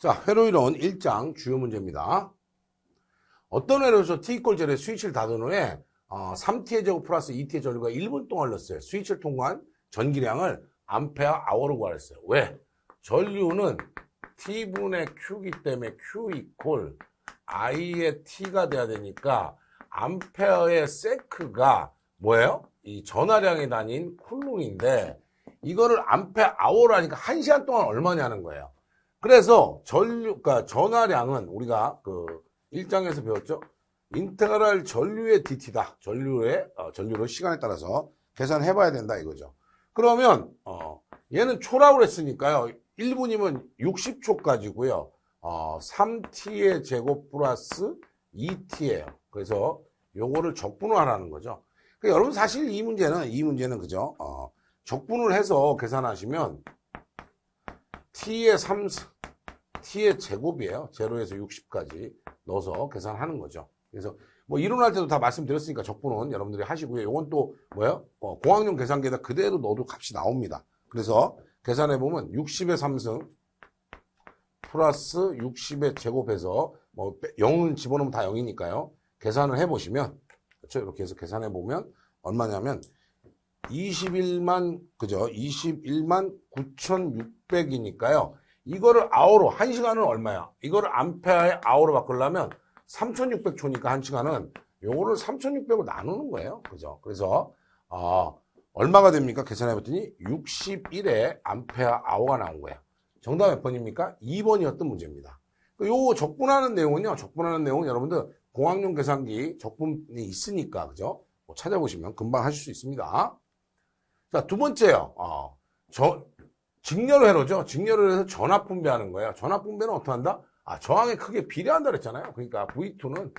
자, 회로이론 1장 주요 문제입니다. 어떤 회로에서 t 이퀄 제로의 스위치를 닫은 후에 어, 3t의 제곱 플러스 2t의 전류가 1분 동안 흘렀어요. 스위치를 통과한 전기량을 암페어 아워로 구하랬어요. 왜? 전류는 t분의 q기 때문에 q 이퀄 i의 t가 돼야 되니까 암페어의 세크가 뭐예요? 이 전화량에 다닌 쿨롱인데 이거를 암페어 아워로 하니까 1시간 동안 얼마냐는 거예요. 그래서 전류, 그러니까 전화량은 우리가 그 1장에서 배웠죠? 인테그랄 전류의 DT다. 전류의, 어, 전류를 시간에 따라서 계산해 봐야 된다 이거죠. 그러면, 어, 얘는 초라고 했으니까요. 1분이면 60초까지고요. 어, 3t의 제곱 플러스 2t예요. 그래서 요거를 적분하라는 거죠. 그러니까 여러분 사실 이 문제는, 이 문제는 그죠? 어, 적분을 해서 계산하시면 t의 3, t의 제곱이에요. 제로에서 60까지 넣어서 계산하는 거죠. 그래서 뭐 이론할 때도 다 말씀드렸으니까 적분은 여러분들이 하시고요. 이건 또 뭐예요? 어, 공학용 계산기에다 그대로 넣어도 값이 나옵니다. 그래서 계산해 보면 60의 3승 플러스 60의 제곱해서 뭐 0은 집어넣으면 다 0이니까요. 계산을 해 보시면 그렇죠? 이렇게 해서 계산해 보면 얼마냐면 21만 그죠? 21만 9,600이니까요. 이거를 아워로 1시간은 얼마야? 이거를 암페어에 아워로 바꾸려면 3,600초니까 1시간은 요거를 3,600으로 나누는 거예요. 그죠? 그래서 어, 얼마가 됩니까? 계산해 봤더니 61에 암페어 아워가 나온 거예요. 정답 몇 번입니까? 2번이었던 문제입니다. 요 적분하는 내용은요. 적분하는 내용은 여러분들 공학용 계산기 적분이 있으니까 그죠? 뭐 찾아보시면 금방 하실 수 있습니다. 자, 두 번째요. 어, 저, 직렬 회로죠. 직렬을 해서 전압 분배하는 거예요. 전압 분배는 어떻게 한다? 아, 저항에 크게 비례한다 그랬잖아요. 그러니까 V2는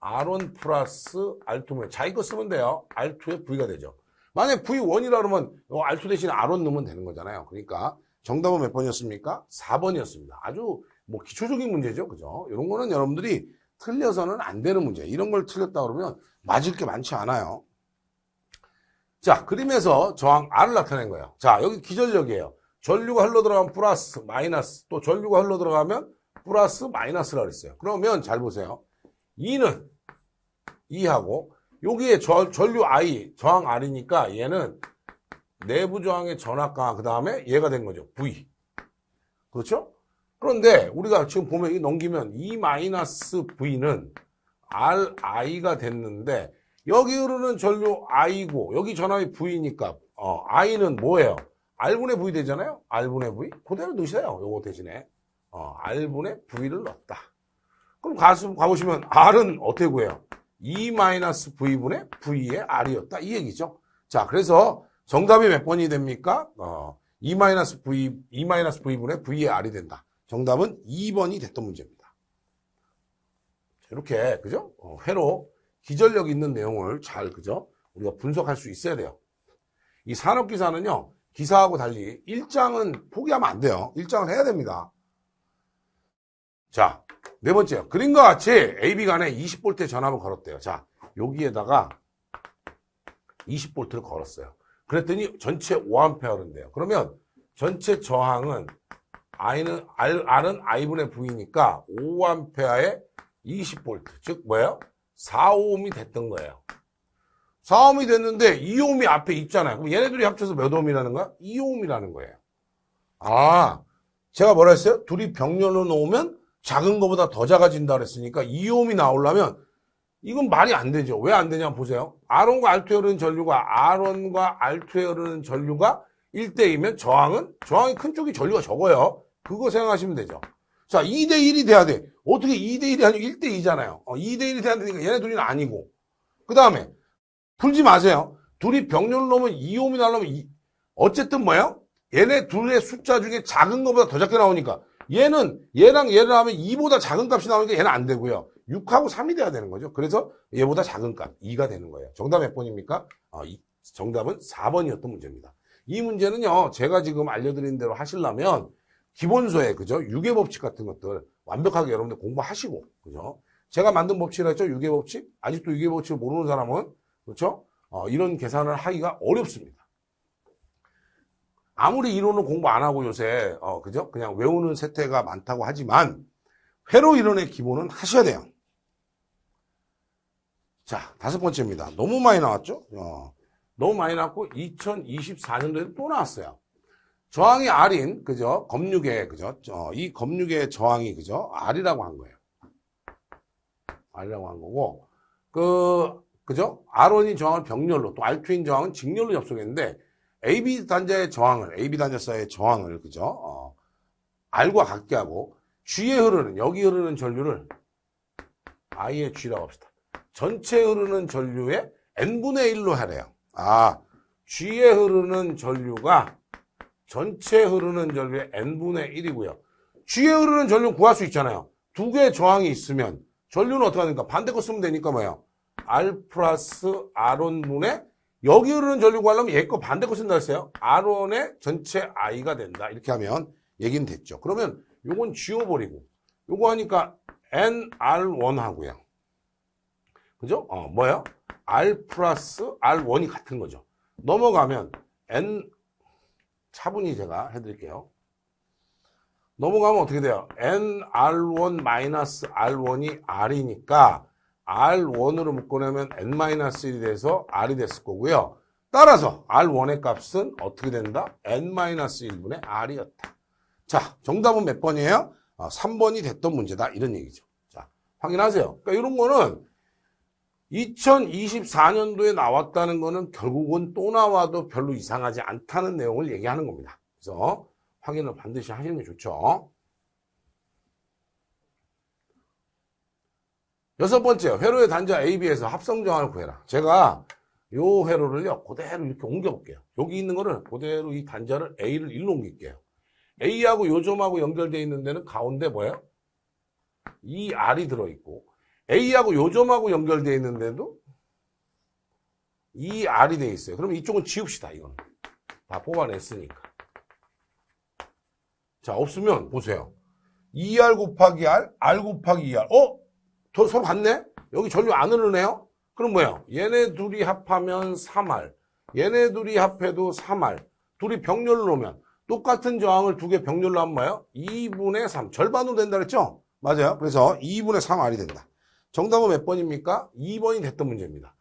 R1 플러스 R2면 자 이거 쓰면 돼요. R2의 V가 되죠. 만약 V1이라 그러면 R2 대신 R1 넣으면 되는 거잖아요. 그러니까 정답은 몇 번이었습니까? 4번이었습니다. 아주 뭐 기초적인 문제죠. 그죠? 이런 거는 여러분들이 틀려서는 안 되는 문제. 이런 걸 틀렸다 그러면 맞을 게 많지 않아요. 자, 그림에서 저항 R을 나타낸 거예요. 자, 여기 기전력이에요. 전류가 흘러 들어가면 플러스, 마이너스, 또 전류가 흘러 들어가면 플러스, 마이너스라 그랬어요. 그러면 잘 보세요. 2는 2하고 여기에 저, 전류 I, 저항 R이니까 얘는 내부 저항의 전압 강화 그 다음에 얘가 된 거죠. V. 그렇죠? 그런데 우리가 지금 보면 이 넘기면 E 마이너스 V는 RI가 됐는데 여기 흐르는 전류 I고 여기 전압이 V니까 어, I는 뭐예요? R분의 V 되잖아요? R분의 V? 그대로 넣으세요. 요거 대신에 어, R분의 V를 넣었다. 그럼 가수, 가보시면 R은 어떻게 구해요? E-V분의 V의 R이었다. 이 얘기죠. 자, 그래서 정답이 몇 번이 됩니까? 어, E-V, E-V분의 V의 R이 된다. 정답은 2번이 됐던 문제입니다. 이렇게, 그죠? 어, 회로 기전력 있는 내용을 잘, 그죠? 우리가 분석할 수 있어야 돼요. 이 산업 기사는요, 기사하고 달리 1장은 포기하면 안 돼요. 1장을 해야 됩니다. 자, 네 번째요. 그림과 같이 AB 간에 20V 전압을 걸었대요. 자, 여기에다가 20V를 걸었어요. 그랬더니 전체 5A인데요. 그러면 전체 저항은 I는, R, R은 I분의 V니까 5A에 20V. 즉, 뭐예요? 4ohm이 됐던 거예요. 4ohm이 됐는데 2ohm이 앞에 있잖아요. 그럼 얘네들이 합쳐서 몇 ohm이라는 거야? 2ohm이라는 거예요. 아, 제가 뭐라 했어요? 둘이 병렬로 놓으면 작은 것보다 더 작아진다 그랬으니까 2ohm이 나오려면 이건 말이 안 되죠. 왜 안 되냐 보세요. R1과 R2에 흐르는 전류가 R1과 R2에 흐르는 전류가 1대2면 저항은 저항이 큰 쪽이 전류가 적어요. 그거 생각하시면 되죠. 자, 2대1이 돼야 돼. 어떻게 2대1이 아니고 1대2잖아요. 어, 2대1이 돼야 되니까 얘네 둘이는 아니고. 그 다음에 풀지 마세요. 둘이 병렬을 놓으면 2ohm이 나오면 이, 어쨌든 뭐예요? 얘네 둘의 숫자 중에 작은 것보다 더 작게 나오니까 얘는 얘랑 얘를 하면 2보다 작은 값이 나오니까 얘는 안 되고요. 6하고 3이 돼야 되는 거죠. 그래서 얘보다 작은 값 2가 되는 거예요. 정답 몇 번입니까? 어, 이, 정답은 4번이었던 문제입니다. 이 문제는요. 제가 지금 알려드린 대로 하시려면 기본소에 그죠? 유괴 법칙 같은 것들 완벽하게 여러분들 공부하시고 그죠? 제가 만든 법칙이라 했죠? 유괴 법칙? 아직도 유괴 법칙을 모르는 사람은 그렇죠? 어, 이런 계산을 하기가 어렵습니다. 아무리 이론을 공부 안 하고 요새 어 그죠? 그냥 외우는 세태가 많다고 하지만 회로 이론의 기본은 하셔야 돼요. 자, 다섯 번째입니다. 너무 많이 나왔죠? 어, 너무 많이 나왔고 2024년도에 또 나왔어요. 저항이 R인 그죠? 검육의 그죠? 어, 이 검육의 저항이 그죠? R이라고 한 거예요. R이라고 한 거고 그 그죠? R1이 저항을 병렬로 또 R2인 저항은 직렬로 접속했는데 AB 단자의 저항을 AB 단자사의 저항을 그죠? 어, R과 같게 하고 G에 흐르는 여기 흐르는 전류를 I의 G라고 합시다. 전체 흐르는 전류의 n분의 1로 하래요. 아, G에 흐르는 전류가 전체 흐르는 전류의 n분의 1이고요. G에 흐르는 전류 구할 수 있잖아요. 두 개의 저항이 있으면 전류는 어떻게 하니까 반대 거 쓰면 되니까 뭐예요? R 플러스 R1분의 여기 흐르는 전류 구하려면 얘 거 반대 거 쓴다 했어요. R1의 전체 I가 된다. 이렇게 하면 얘기는 됐죠. 그러면 요건 지워버리고 요거 하니까 NR1 하고요. 그죠? 어, 뭐예요? R 플러스 R1이 같은 거죠. 넘어가면 N 차분히 제가 해드릴게요. 넘어가면 어떻게 돼요? NR1 마이너스 R1이 R이니까 R1으로 묶어내면 N-1이 돼서 R이 됐을 거고요. 따라서 R1의 값은 어떻게 된다? N-1분의 R이었다. 자, 정답은 몇 번이에요? 어, 3번이 됐던 문제다. 이런 얘기죠. 자, 확인하세요. 그러니까 이런 거는 2024년도에 나왔다는 거는 결국은 또 나와도 별로 이상하지 않다는 내용을 얘기하는 겁니다. 그래서 확인을 반드시 하시는 게 좋죠. 여섯 번째, 회로의 단자 AB에서 합성 정항을 구해라. 제가 요 회로를요, 그대로 이렇게 옮겨볼게요. 여기 있는 거를 그대로 이 단자를 A를 1로 옮길게요. A하고 요점하고 연결되어 있는 데는 가운데 뭐예요? 이 R이 들어있고, A하고 요점하고 연결되어 있는 데도 이 R이 되어 있어요. 그럼 이쪽은 지웁시다, 이건. 다 뽑아냈으니까. 자, 없으면 보세요. 2R 곱하기 R, R 곱하기 2R. 어? 더- 서로 같네? 여기 전류 안 흐르네요? 그럼 뭐예요? 얘네 둘이 합하면 3R. 얘네 둘이 합해도 3R. 둘이 병렬로 놓으면 똑같은 저항을 두 개 병렬로 하면 뭐예요? 2분의 3. 절반으로 된다 그랬죠? 맞아요. 그래서 2분의 3R이 된다. 정답은 몇 번입니까? 2번이 됐던 문제입니다.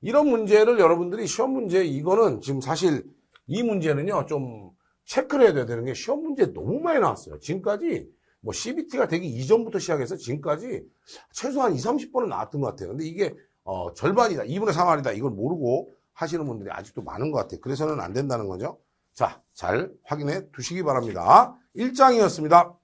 이런 문제를 여러분들이 시험 문제, 이거는 지금 사실 이 문제는요, 좀 체크를 해야 되는 게 시험 문제 너무 많이 나왔어요. 지금까지 뭐 CBT가 되기 이전부터 시작해서 지금까지 최소한 2, 30번은 나왔던 것 같아요. 근데 이게 어, 절반이다. 2분의 3R이다. 이걸 모르고 하시는 분들이 아직도 많은 것 같아요. 그래서는 안 된다는 거죠. 자, 잘 확인해 두시기 바랍니다. 1장이었습니다.